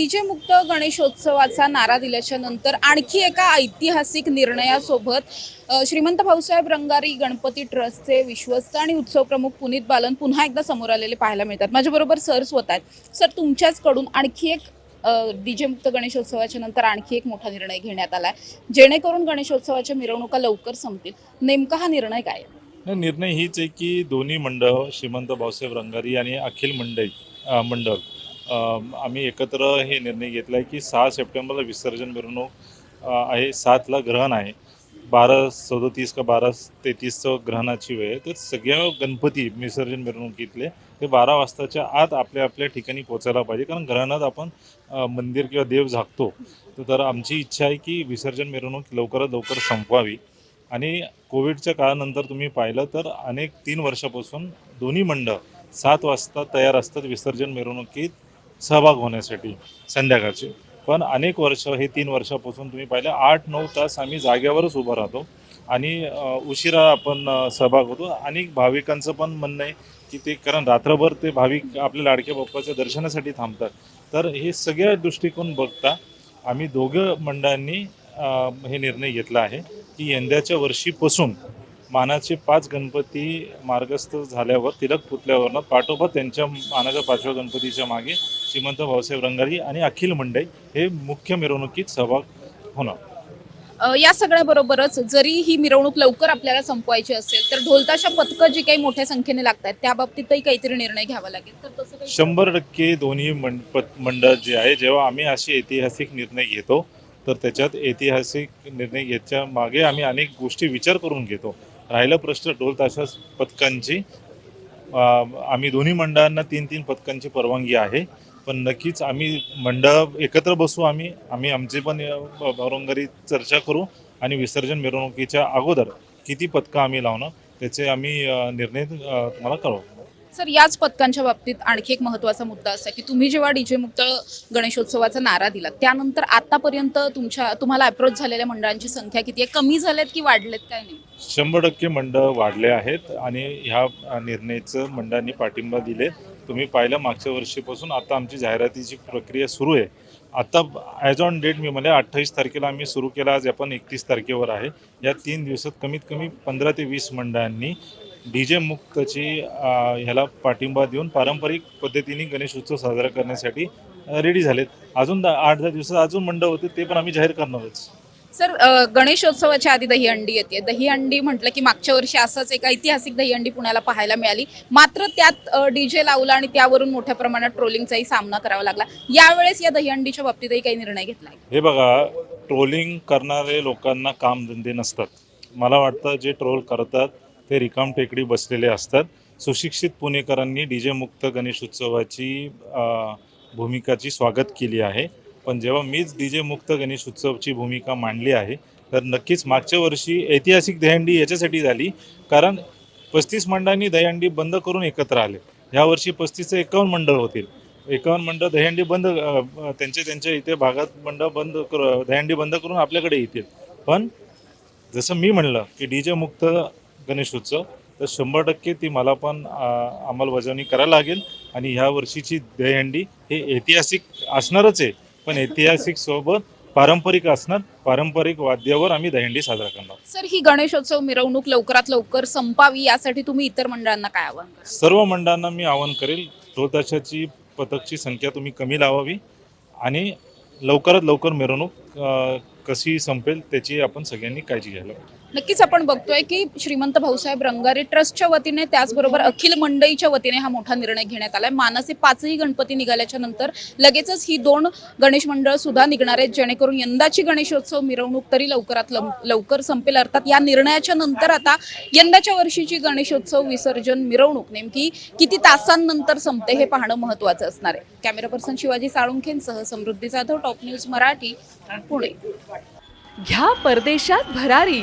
DJ मुक्त गणेशोत्सवाचा नारा दिल्याच्या नंतर आणखी एका ऐतिहासिक निर्णयासोबत श्रीमंत भाऊसाहेब रंगारी गणपती ट्रस्टचे विश्वस्त आणि उत्सव प्रमुख पुनीत बालन पुन्हा एकदा समोर आलेले पाहायला मिळतात. माझ्याबरोबर सर स्वतः आहेत. सर तुमच्याचकडून आणखी एक डीजे मुक्त गणेशोत्सवाच्या नंतर आणखी एक मोठा निर्णय घेण्यात आलाय. जेणेकरून गणेशोत्सवाच्या मिरवणुका लवकर संपतील. नेमका हा निर्णय काय आहे? निर्णय हीच आहे की दोन्ही मंडळ श्रीमंत भाऊसाहेब रंगारी आणि अखिल मंडई मंडळ आम्ही एकत्र हे निर्णय घेतला आहे की सहा सप्टेंबरला विसर्जन मिरवणूक आहे. सातला ग्रहण आहे. बारा सदोतीस का बारा तेहतीसचं ग्रहणाची वेळ आहे. तर सगळ्या गणपती विसर्जन मिरवणुकीतले ते बारा वाजताच्या आत आपल्या आपल्या ठिकाणी पोचायला पाहिजे. कारण ग्रहणात आपण मंदिर किंवा देव झाकतो. तर- तर आमची इच्छा आहे की विसर्जन मिरवणूक लवकरात लवकर संपवावी. आणि कोविडच्या काळानंतर तुम्ही पाहिलं तर अनेक तीन वर्षापासून दोन्ही मंडळ सात वाजता तयार असतात विसर्जन मिरवणुकीत. सहभाग होण्यासाठी संध्याकाळचे. पण अनेक वर्ष हे तीन वर्षापासून तुम्ही पाहिलं आठ नऊ तास आम्ही जागेवरच उभं राहतो. आणि उशिरा आपण सहभाग होतो. आणि भाविकांचं पण म्हणणं आहे की ते कारण रात्रभर ते भाविक आपल्या लाडक्या बाप्पाच्या दर्शनासाठी थांबतात. तर हे सगळ्या दृष्टिकोन बघता आम्ही दोघं मंडळांनी हे निर्णय घेतला आहे की यंदाच्या वर्षीपासून मानाचे पाच गणपती मार्गस्थ झाल्यावर तिलक पुतल्यावरनं पाठोपाठ त्यांच्या मानाच्या पाचव्या गणपतीच्या मागे श्रीमंत भाऊसाहेब रंगारी आणि अखिल मंडई हे मुख्य मिरवणुकीत सहभाग होणार. या सगळ्याबरोबरच जरी ही मिरवणूक लवकर आपल्याला संपवायची असेल तर ढोलताशा पथकं जी काही मोठ्या संख्येने लागतात त्या बाबतीतही काहीतरी निर्णय घ्यावा लागेल. तर तसं काही शंभर टक्के दोन्ही मंडळ जे आहे जेव्हा आम्ही असे ऐतिहासिक निर्णय घेतो तर त्याच्यात ऐतिहासिक निर्णय घ्यायच्या मागे आम्ही अनेक गोष्टी विचार करून घेतो. राहिला प्रश्न ढोल ताशा पथकांची. आम्ही दोन्ही मंडळांना तीन तीन पथकांची परवानगी आहे. पण नक्कीच आम्ही मंडळ एकत्र बसू आम्ही आम्ही आमची पण औरंगारी चर्चा करू आणि विसर्जन मिरवणुकीच्या अगोदर किती पथकं आम्ही लावणं त्याचे आम्ही निर्णय तुम्हाला कळवू. सर याच पथकांच्या बाबतीत आणखी एक महत्त्वाचा मुद्दा असा की तुम्ही जेव्हा डीजे मुक्त गणेशोत्सवाचा नारा दिला त्यानंतर आतापर्यंत तुमच्या तुम्हाला अप्रोच झालेल्या मंडळांची संख्या किती आहे? कमी झाल्यात की वाढलेत काय नाही शंभर टक्के मंडळ वाढले आहेत आणि ह्या निर्णयाचं मंडळांनी पाठिंबा दिले. तुम्ही पाहिलं मागच्या वर्षीपासून आता आमची जाहिरातीची प्रक्रिया सुरू आहे. आता ॲज ऑन डेट मी म्हणजे अठ्ठावीस तारखेला आम्ही सुरू केला. आज आपण एकतीस तारखेवर आहे. या तीन दिवसात कमीत कमी पंधरा ते वीस मंडळांनी डी जे मुक्तची ह्याला पाठिंबा देऊन पारंपरिक पद्धतीने गणेश उत्सव साजरा करण्यासाठी रेडी झालेत. अजून दा- आठ दहा दिवसात अजून मंडळ होते ते पण आम्ही जाहीर करणारच सर गणेशोत्सवाच्या आधी दहीहंडी येते. दहीहंडी म्हटलं की मागच्या वर्षी असंच एक ऐतिहासिक दहीहंडी पुण्याला पाहायला मिळाली. मात्र त्यात डीजे लावला आणि त्यावरून मोठ्या प्रमाणात ट्रोलिंगचाही सामना करावा लागला. यावेळेस या दहीहंडीच्या बाबतीतही काही निर्णय घेतला हे बघा ट्रोलिंग करणारे लोकांना कामधंदे नसतात. मला वाटतं जे ट्रोल करतात ते रिकाम टेकडी बसलेले असतात. सुशिक्षित पुणेकरांनी डी जे मुक्त गणेश उत्सवाची भूमिकाची स्वागत केली आहे. पण जेव्हा मीच डी जे मुक्त गणेश उत्सवची भूमिका मांडली आहे तर नक्कीच मागच्या वर्षी ऐतिहासिक दहीहंडी याच्यासाठी झाली. कारण पस्तीस मंडळांनी दहीहंडी बंद करून एकत्र आले. ह्या वर्षी पस्तीसचं एकावन्न मंडळ होतील. एकावन्न मंडळ दहीहंडी बंद त्यांच्या त्यांच्या इथे भागात मंडळ बंद कर दहीहंडी बंद करून आपल्याकडे येतील. पण जसं मी म्हणलं की डी जे मुक्त गणेशोत्सव तर शंभर टक्के ती मला पण अंमलबजावणी करायला लागेल. आणि ह्या वर्षीची दहीहंडी हे ऐतिहासिक असणारच आहे. पण ऐतिहासिक सोबत पारंपरिक असणार. पारंपरिक वाद्यावर आम्ही दहीहंडी साजरा करणार सर ही गणेशोत्सव मिरवणूक लवकरात लवकर संपावी यासाठी तुम्ही इतर मंडळांना काय आवाहन कराल? सर्व मंडळांना मी आवाहन करेल ढोलताशाची पथकची संख्या तुम्ही कमी लावावी. आणि लवकरात लवकर मिरवणूक अ, कशी संपेल त्याची आपण सगळ्यांनी काळजी घ्यायला पाहिजे. नक्कीच आपण बघतोय की श्रीमंत भाऊसाहेब रंगारे ट्रस्टच्या वतीने त्याचबरोबर अखिल मंडईच्या वतीने हा मोठा निर्णय घेण्यात आलाय. मानाचे पाचही गणपती निघाल्याच्या नंतर लगेचच ही दोन गणेश मंडळ सुद्धा निघणार आहेत जेणेकरून यंदाची गणेशोत्सव मिरवणूक तरी लवकरात लवकर संपेल. अर्थात या निर्णयाच्या नंतर आता यंदाच्या वर्षीची गणेशोत्सव विसर्जन मिरवणूक नेमकी किती तासांनंतर संपते हे पाहणं महत्वाचं असणार आहे. कॅमेरा पर्सन शिवाजी साळुंखेंसह समृद्धी जाधव टॉप न्यूज मराठी पुणे. घ्या परदेशात भरारी.